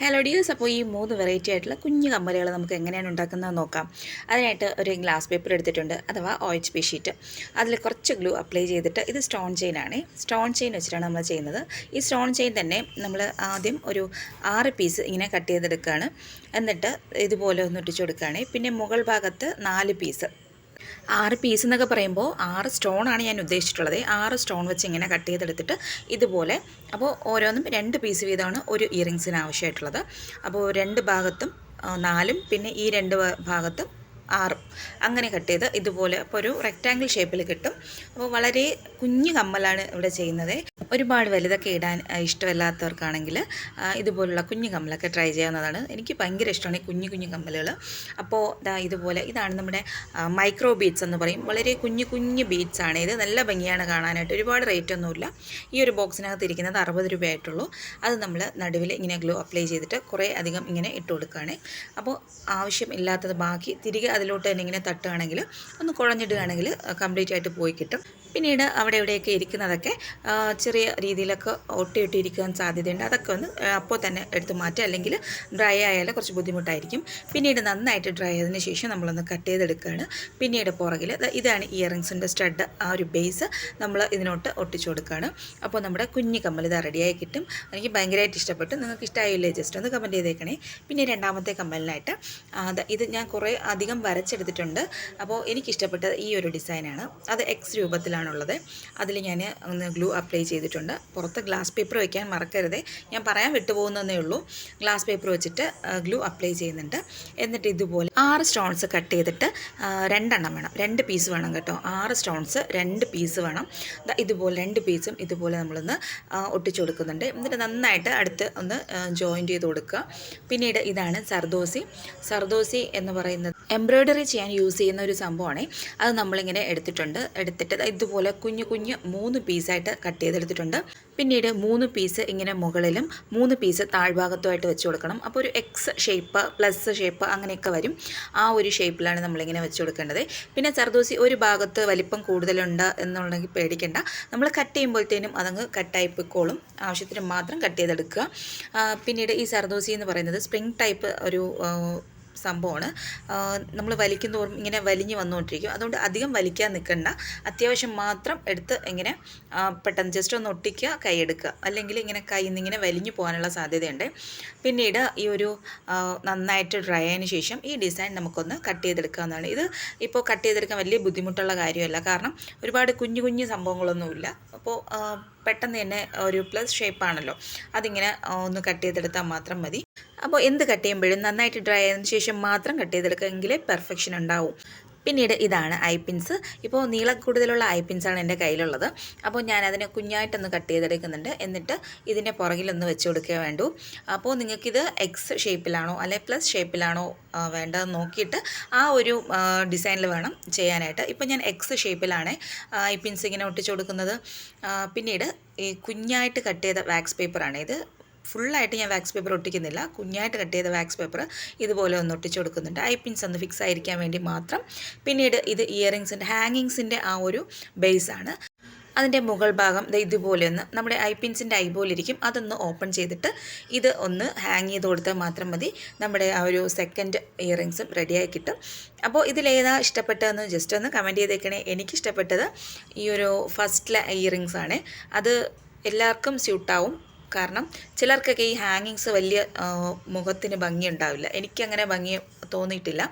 Hello dears അപ്പോൾ ഈ മൂന്ന് വെറൈറ്റി ആയിട്ടുള്ള കുഞ്ഞു കമ്മലുകൾ നമുക്ക് എങ്ങനെയാണ് ഉണ്ടാക്കുന്നത് നോക്കാം. അതിനായിട്ട് ഒരു ഗ്ലാസ് പേപ്പർ എടുത്തിട്ടുണ്ട്. അഥവാ ഒ എച്ച് പി ഷീറ്റ് അതിൽ കുറച്ച് ഗ്ലൂ അപ്ലൈ ചെയ്തിട്ട് ഇത് സ്റ്റോൺ ചെയിൻ ആണ്. സ്റ്റോൺ ചെയിൻ വെച്ചിട്ടാണ് നമ്മൾ ചെയ്യുന്നത്. ഈ സ്റ്റോൺ ചെയിൻ തന്നെ നമ്മൾ ആദ്യം ഒരു ആറ് പീസ് ഇങ്ങനെ കട്ട് ചെയ്തെടുക്കുകയാണ്. എന്നിട്ട് ഇതുപോലെ ഒന്ന് ഒട്ടിച്ചു കൊടുക്കുകയാണ്. പിന്നെ മുകൾ ഭാഗത്ത് നാല് പീസ് ആറ് പീസ് എന്നൊക്കെ പറയുമ്പോൾ ആറ് സ്റ്റോൺ ആണ് ഞാൻ ഉദ്ദേശിച്ചിട്ടുള്ളത്. ആറ് സ്റ്റോൺ വെച്ച് ഇങ്ങനെ കട്ട് ചെയ്തെടുത്തിട്ട് ഇതുപോലെ അപ്പോൾ ഓരോന്നും രണ്ട് പീസ് വീതമാണ് ഒരു ഇയറിങ്സിന് ആവശ്യമായിട്ടുള്ളത്. അപ്പോൾ രണ്ട് ഭാഗത്തും നാലും പിന്നെ ഈ രണ്ട് ഭാഗത്തും ആറും. അങ്ങനെ കട്ട് ചെയ്ത് ഇതുപോലെ അപ്പോൾ ഒരു റെക്റ്റാങ്കിൾ ഷേപ്പിൽ കിട്ടും. അപ്പോൾ വളരെ കുഞ്ഞു കമ്മലാണ് ഇവിടെ ചെയ്യുന്നത്. ഒരുപാട് വലുതൊക്കെ ഇടാൻ ഇഷ്ടമല്ലാത്തവർക്കാണെങ്കിൽ ഇതുപോലുള്ള കുഞ്ഞു കമ്മലൊക്കെ ട്രൈ ചെയ്യാവുന്നതാണ്. എനിക്ക് ഭയങ്കര ഇഷ്ടമാണ് ഈ കുഞ്ഞു കുഞ്ഞു കമ്മലുകൾ അപ്പോൾ ഇതുപോലെ ഇതാണ് നമ്മുടെ മൈക്രോ ബീഡ്സ് എന്ന് പറയും. വളരെ കുഞ്ഞു കുഞ്ഞു ബീഡ്സ് ആണ്. ഇത് നല്ല ഭംഗിയാണ് കാണാനായിട്ട്. ഒരുപാട് റേറ്റ് ഒന്നുമില്ല ഈ ഒരു ബോക്സിനകത്ത് ഇരിക്കുന്നത് അറുപത് രൂപയായിട്ടുള്ളൂ. അത് നമ്മൾ നടുവിൽ ഇങ്ങനെ ഗ്ലോ അപ്ലൈ ചെയ്തിട്ട് കുറേ അധികം ഇങ്ങനെ ഇട്ട് കൊടുക്കുകയാണ്. അപ്പോൾ ആവശ്യമില്ലാത്തത് ബാക്കി തിരികെ അതിലോട്ട് തന്നെ ഇങ്ങനെ തട്ടുകയാണെങ്കിൽ ഒന്ന് കുഴഞ്ഞിടുകയാണെങ്കിൽ കംപ്ലീറ്റ് ആയിട്ട് പോയി കിട്ടും. പിന്നീട് അവിടെ ഇവിടെയൊക്കെ ഇരിക്കുന്നതൊക്കെ ചെറിയ രീതിയിലൊക്കെ ഒട്ടിയിട്ടിരിക്കാൻ സാധ്യതയുണ്ട്. അതൊക്കെ ഒന്ന് അപ്പോൾ തന്നെ എടുത്ത് മാറ്റുക. അല്ലെങ്കിൽ ഡ്രൈ ആയാൽ കുറച്ച് ബുദ്ധിമുട്ടായിരിക്കും. പിന്നീട് നന്നായിട്ട് ഡ്രൈ ആയതിന് ശേഷം നമ്മളൊന്ന് കട്ട് ചെയ്തെടുക്കുകയാണ്. പിന്നീട് പുറകിൽ ഇതാണ് ഇയറിങ്സിന്റെ സ്റ്റഡ് ആ ഒരു ബേസ് നമ്മൾ ഇതിനോട്ട് ഒട്ടിച്ചു കൊടുക്കുകയാണ്. അപ്പോൾ നമ്മുടെ കുഞ്ഞു കമ്മൽ ഇത് റെഡിയായി കിട്ടും. എനിക്ക് ഭയങ്കരമായിട്ട് ഇഷ്ടപ്പെട്ടു. നിങ്ങൾക്ക് ഇഷ്ടമായില്ലേ ജസ്റ്റ് ഒന്ന് കമന്റ് ചെയ്തേക്കണേ. പിന്നെ രണ്ടാമത്തെ കമ്മലിനായിട്ട് ഇത് ഞാൻ കുറേ അധികം വരച്ചെടുത്തിട്ടുണ്ട്. അപ്പോൾ എനിക്കിഷ്ടപ്പെട്ടത് ഈ ഒരു ഡിസൈനാണ്. അത് എക്സ് രൂപത്തിലാണുള്ളത്. അതിൽ ഞാൻ ഒന്ന് ഗ്ലൂ അപ്ലൈ ചെയ്തിട്ടുണ്ട്. പുറത്ത് ഗ്ലാസ് പേപ്പർ വയ്ക്കാൻ മറക്കരുതേ. ഞാൻ പറയാൻ വിട്ടുപോകുന്നതേ ഉള്ളൂ. ഗ്ലാസ് പേപ്പർ വെച്ചിട്ട് ഗ്ലൂ അപ്ലൈ ചെയ്യുന്നുണ്ട്. എന്നിട്ട് ഇതുപോലെ ആറ് സ്റ്റോൺസ് കട്ട് ചെയ്തിട്ട് രണ്ടെണ്ണം വേണം. രണ്ട് പീസ് വേണം കേട്ടോ. ആറ് സ്റ്റോൺസ് രണ്ട് പീസ് വേണം. ഇതുപോലെ രണ്ട് പീസും ഇതുപോലെ നമ്മളൊന്ന് ഒട്ടിച്ചു കൊടുക്കുന്നുണ്ട്. എന്നിട്ട് നന്നായിട്ട് അടുത്ത് ഒന്ന് ജോയിന്റ് ചെയ്ത് കൊടുക്കുക. പിന്നീട് ഇതാണ് സർദോസി. സർദോസി എന്ന് പറയുന്നത് എംബ്രോയ്ഡറി ചെയ്യാൻ യൂസ് ചെയ്യുന്ന ഒരു സംഭവമാണ്. അത് നമ്മളിങ്ങനെ എടുത്തിട്ടുണ്ട്. എടുത്തിട്ട് ഇതുപോലെ കുഞ്ഞു കുഞ്ഞ് മൂന്ന് പീസായിട്ട് കട്ട് ചെയ്തെടുത്തിട്ടുണ്ട്. പിന്നീട് മൂന്ന് പീസ് ഇങ്ങനെ മുകളിലും മൂന്ന് പീസ് താഴ്ഭാഗത്തുമായിട്ട് വെച്ച് കൊടുക്കണം. അപ്പോൾ ഒരു എക്സ് ഷേപ്പ് പ്ലസ് ഷേപ്പ് അങ്ങനെയൊക്കെ വരും. ആ ഒരു ഷേപ്പിലാണ് നമ്മളിങ്ങനെ വെച്ച് കൊടുക്കേണ്ടത്. പിന്നെ സർദോസി ഒരു ഭാഗത്ത് വലിപ്പം കൂടുതലുണ്ട് എന്നുണ്ടെങ്കിൽ പേടിക്കേണ്ട. നമ്മൾ കട്ട് ചെയ്യുമ്പോഴത്തേനും അതങ്ങ് കട്ടായി പോയിക്കോളും. ആവശ്യത്തിന് മാത്രം കട്ട് ചെയ്തെടുക്കുക. പിന്നീട് ഈ സർദോസി എന്ന് പറയുന്നത് സ്പ്രിങ് ടൈപ്പ് ഒരു സംഭവമാണ്. നമ്മൾ വലിക്കും തോറും ഇങ്ങനെ വലിഞ്ഞ് വന്നുകൊണ്ടിരിക്കും. അതുകൊണ്ട് അധികം വലിക്കാൻ നിൽക്കണ്ട അത്യാവശ്യം മാത്രം എടുത്ത് ഇങ്ങനെ പെട്ടെന്ന് ജസ്റ്റ് ഒന്ന് ഒട്ടിക്കുക കൈ എടുക്കുക അല്ലെങ്കിൽ ഇങ്ങനെ കൈ ഇങ്ങനെ വലിഞ്ഞു പോകാനുള്ള സാധ്യതയുണ്ട്. പിന്നീട് ഈ ഒരു നന്നായിട്ട് ഡ്രൈ ആയതിനു ശേഷം ഈ ഡിസൈൻ നമുക്കൊന്ന് കട്ട് ചെയ്തെടുക്കാവുന്നതാണ്. ഇത് ഇപ്പോൾ കട്ട് ചെയ്തെടുക്കാൻ വലിയ ബുദ്ധിമുട്ടുള്ള കാര്യമല്ല. കാരണം ഒരുപാട് കുഞ്ഞു കുഞ്ഞു സംഭവങ്ങളൊന്നുമില്ല. അപ്പോൾ പെട്ടെന്ന് തന്നെ ഒരു പ്ലസ് ഷേപ്പാണല്ലോ അതിങ്ങനെ ഒന്ന് കട്ട് ചെയ്തെടുത്താൽ മാത്രം മതി. അപ്പോൾ എന്ത് കട്ട് ചെയ്യുമ്പോഴും നന്നായിട്ട് ഡ്രൈ ആയതിനു ശേഷം മാത്രം കട്ട് ചെയ്തെടുക്കുമെങ്കിലേ പെർഫെക്ഷൻ ഉണ്ടാവും. പിന്നീട് ഇതാണ് ഐ പിൻസ്. ഇപ്പോൾ നീളം കൂടുതലുള്ള ഐ പിൻസാണ് എന്റെ കയ്യിലുള്ളത്. അപ്പോൾ ഞാൻ അതിനെ കുഞ്ഞായിട്ടൊന്ന് കട്ട് ചെയ്തെടുക്കുന്നുണ്ട്. എന്നിട്ട് ഇതിന്റെ പുറകിലൊന്ന് വെച്ച് കൊടുക്കുക വേണ്ടു. അപ്പോൾ നിങ്ങൾക്കിത് എക്സ് ഷേപ്പിലാണോ അല്ലെ പ്ലസ് ഷേപ്പിലാണോ വേണ്ടതെന്ന് നോക്കിയിട്ട് ആ ഒരു ഡിസൈനിൽ വേണം ചെയ്യാനായിട്ട്. ഇപ്പോൾ ഞാൻ എക്സ് ഷേപ്പിലാണ് ഐ പിൻസ് ഇങ്ങനെ ഒട്ടിച്ചു കൊടുക്കുന്നത്. പിന്നീട് ഈ കുഞ്ഞായിട്ട് കട്ട് ചെയ്ത വാക്സ് പേപ്പറാണ് ഇത് ഫുള്ളായിട്ട് ഞാൻ വാക്സ് പേപ്പർ ഒട്ടിക്കുന്നില്ല. കുഞ്ഞായിട്ട് കട്ട് ചെയ്ത വാക്സ് പേപ്പർ ഇതുപോലെ ഒന്ന് ഒട്ടിച്ചു കൊടുക്കുന്നുണ്ട്. ഐ പിൻസ് ഒന്ന് ഫിക്സ് ആയിരിക്കാൻ വേണ്ടി മാത്രം. പിന്നീട് ഇത് ഇയറിങ്സിന്റെ ഹാങ്ങിങ്സിന്റെ ആ ഒരു ബേസാണ് അതിന്റെ മുകൾ ഭാഗം ഇതുപോലെ ഒന്ന് നമ്മുടെ ഐ പിൻസിന്റെ ഐ പോലെ ഇരിക്കും. അതൊന്ന് ഓപ്പൺ ചെയ്തിട്ട് ഇത് ഒന്ന് ഹാങ് ചെയ്ത് കൊടുത്താൽ മാത്രം മതി. നമ്മുടെ ആ ഒരു സെക്കൻഡ് ഇയറിങ്സും റെഡിയായി കിട്ടും. അപ്പോൾ ഇതിലേതാ ഇഷ്ടപ്പെട്ടതെന്ന് ജസ്റ്റ് ഒന്ന് കമന്റ് ചെയ്തേക്കണേ. എനിക്കിഷ്ടപ്പെട്ടത് ഈ ഒരു ഫസ്റ്റിലെ ഇയറിങ്സ് ആണ്. അത് എല്ലാവർക്കും സ്യൂട്ടാവും കാരണം ചിലർക്കൊക്കെ ഈ ഹാങ്ങിങ്സ് വലിയ മുഖത്തിന് ഭംഗി ഉണ്ടാവില്ല. എനിക്കങ്ങനെ ഭംഗി തോന്നിയിട്ടില്ല.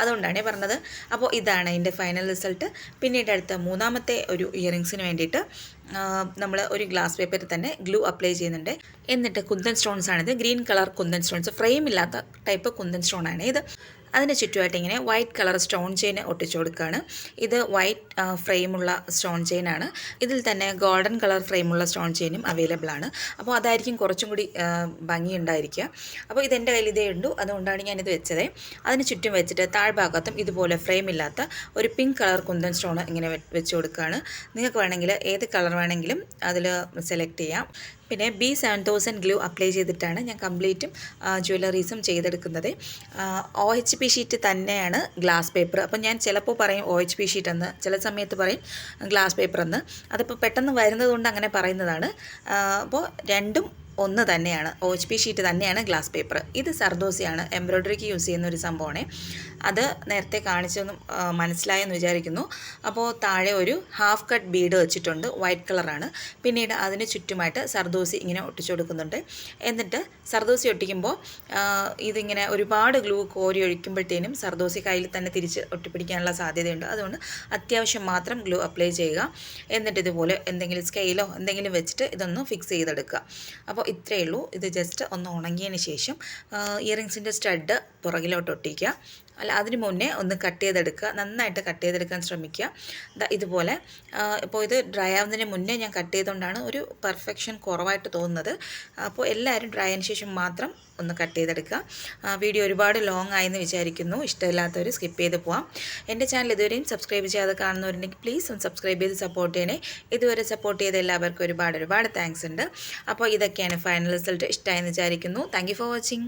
അതുകൊണ്ടാണ് പറഞ്ഞത്. അപ്പോൾ ഇതാണ് അതിന്റെ ഫൈനൽ റിസൾട്ട് പിന്നീട് അടുത്ത മൂന്നാമത്തെ ഒരു ഇയറിങ്സിന് വേണ്ടിയിട്ട് നമ്മൾ ഒരു ഗ്ലാസ് പേപ്പറിൽ തന്നെ ഗ്ലൂ അപ്ലൈ ചെയ്യുന്നുണ്ട്. എന്നിട്ട് കുന്തൻ സ്റ്റോൺസ് ആണിത്. Green colour kundan stones frame ഇല്ലാത്ത ടൈപ്പ് കുന്തൻ സ്റ്റോൺ ആണ് ഇത്. അതിന് ചുറ്റുമായിട്ട് ഇങ്ങനെ വൈറ്റ് കളർ സ്റ്റോൺ ചെയിൻ ഒട്ടിച്ചു കൊടുക്കുകയാണ്. ഇത് വൈറ്റ് ഫ്രെയിമുള്ള സ്റ്റോൺ ചെയിൻ ആണ്. ഇതിൽ തന്നെ ഗോൾഡൻ കളർ ഫ്രെയിമുള്ള സ്റ്റോൺ ചെയിനും അവൈലബിൾ ആണ്. അപ്പോൾ അതായിരിക്കും കുറച്ചും കൂടി ഭംഗിയുണ്ടായിരിക്കുക അപ്പോൾ ഇതെന്റെ കയ്യിൽ ഇതേ ഉണ്ടു അതുകൊണ്ടാണ് ഞാനിത് വെച്ചത്. അതിന് ചുറ്റും വെച്ചിട്ട് താഴ്ഭാഗത്തും ഇതുപോലെ ഫ്രെയിം ഇല്ലാത്ത ഒരു പിങ്ക് കളർ കുന്തൻ സ്റ്റോൺ ഇങ്ങനെ വെച്ച് കൊടുക്കുകയാണ്. നിങ്ങൾക്ക് വേണമെങ്കിൽ ഏത് കളർ വേണമെങ്കിലും അതിൽ സെലക്ട് ചെയ്യാം. പിന്നെ B seven thousand glue apply ചെയ്തിട്ടാണ് ഞാൻ കംപ്ലീറ്റും ജ്വല്ലറീസും ചെയ്തെടുക്കുന്നത്. ഒ എച്ച് പി ഷീറ്റ് തന്നെയാണ് ഗ്ലാസ് പേപ്പർ അപ്പം ഞാൻ ചിലപ്പോൾ പറയും ഒ എച്ച് പി ഷീറ്റ് എന്ന്. ചില സമയത്ത് പറയും ഗ്ലാസ് പേപ്പർ എന്ന്. അതിപ്പോൾ പെട്ടെന്ന് വരുന്നത് കൊണ്ട് അങ്ങനെ പറയുന്നതാണ്. അപ്പോൾ രണ്ടും ഒന്ന് തന്നെയാണ്. ഒ എച്ച് പി ഷീറ്റ് തന്നെയാണ് ഗ്ലാസ് പേപ്പർ. ഇത് സർദോസിയാണ്. എംബ്രോയ്ഡറിക്ക് യൂസ് ചെയ്യുന്ന ഒരു സംഭവമാണ്. അത് നേരത്തെ കാണിച്ചൊന്നും മനസ്സിലായെന്ന് വിചാരിക്കുന്നു. അപ്പോൾ താഴെ ഒരു ഹാഫ് കട്ട് ബീഡ് വെച്ചിട്ടുണ്ട്. വൈറ്റ് കളറാണ്. പിന്നീട് അതിന് ചുറ്റുമായിട്ട് സർദോസി ഇങ്ങനെ ഒട്ടിച്ചു കൊടുക്കുന്നുണ്ട്. എന്നിട്ട് സർദോസി ഒട്ടിക്കുമ്പോൾ ഇതിങ്ങനെ ഒരുപാട് ഗ്ലൂ കോരി ഒഴിക്കുമ്പോഴത്തേനും സർദോസി കയ്യിൽ തന്നെ തിരിച്ച് ഒട്ടിപ്പിടിക്കാനുള്ള സാധ്യതയുണ്ട്. അതുകൊണ്ട് അത്യാവശ്യം മാത്രം ഗ്ലൂ അപ്ലൈ ചെയ്യുക. എന്നിട്ട് ഇതുപോലെ എന്തെങ്കിലും സ്കെയിലോ എന്തെങ്കിലും വെച്ചിട്ട് ഇതൊന്ന് ഫിക്സ് ചെയ്തെടുക്കുക. അപ്പോൾ ഇത്രയേ ഉള്ളൂ. ഇത് ജസ്റ്റ് ഒന്ന് ഉണങ്ങിയതിന് ശേഷം ഇയറിങ്സിന്റെ സ്റ്റഡ് പുറകിലോട്ട് ഒട്ടിക്കുക അല്ല അതിന് മുന്നേ ഒന്ന് കട്ട് ചെയ്തെടുക്കുക. നന്നായിട്ട് കട്ട് ചെയ്തെടുക്കാൻ ശ്രമിക്കുക. ഇതുപോലെ. ഇപ്പോൾ ഇത് ഡ്രൈ ആവുന്നതിന് മുന്നേ ഞാൻ കട്ട് ചെയ്തുകൊണ്ടാണ് ഒരു പെർഫെക്ഷൻ കുറവായിട്ട് തോന്നുന്നത്. അപ്പോൾ എല്ലാവരും ഡ്രൈ ആയതിനു ശേഷം മാത്രം ഒന്ന് കട്ട് ചെയ്തെടുക്കുക. വീഡിയോ ഒരുപാട് ലോങ് ആയെന്ന് വിചാരിക്കുന്നു. ഇഷ്ടമില്ലാത്തവർ സ്കിപ്പ് ചെയ്ത് പോവാം. എന്റെ ചാനൽ ഇതുവരെയും സബ്സ്ക്രൈബ് ചെയ്യാതെ കാണുന്നവരുണ്ടെങ്കിൽ പ്ലീസ് ഒന്ന് സബ്സ്ക്രൈബ് ചെയ്ത് സപ്പോർട്ട് ചെയ്യണേ. ഇതുവരെ സപ്പോർട്ട് ചെയ്ത എല്ലാവർക്കും ഒരുപാട് ഒരുപാട് താങ്ക്സ് ഉണ്ട്. അപ്പോൾ ഇതൊക്കെയാണ് ഫൈനൽ റിസൾട്ട് ഇഷ്ടമായെന്ന് വിചാരിക്കുന്നു. Thank for watching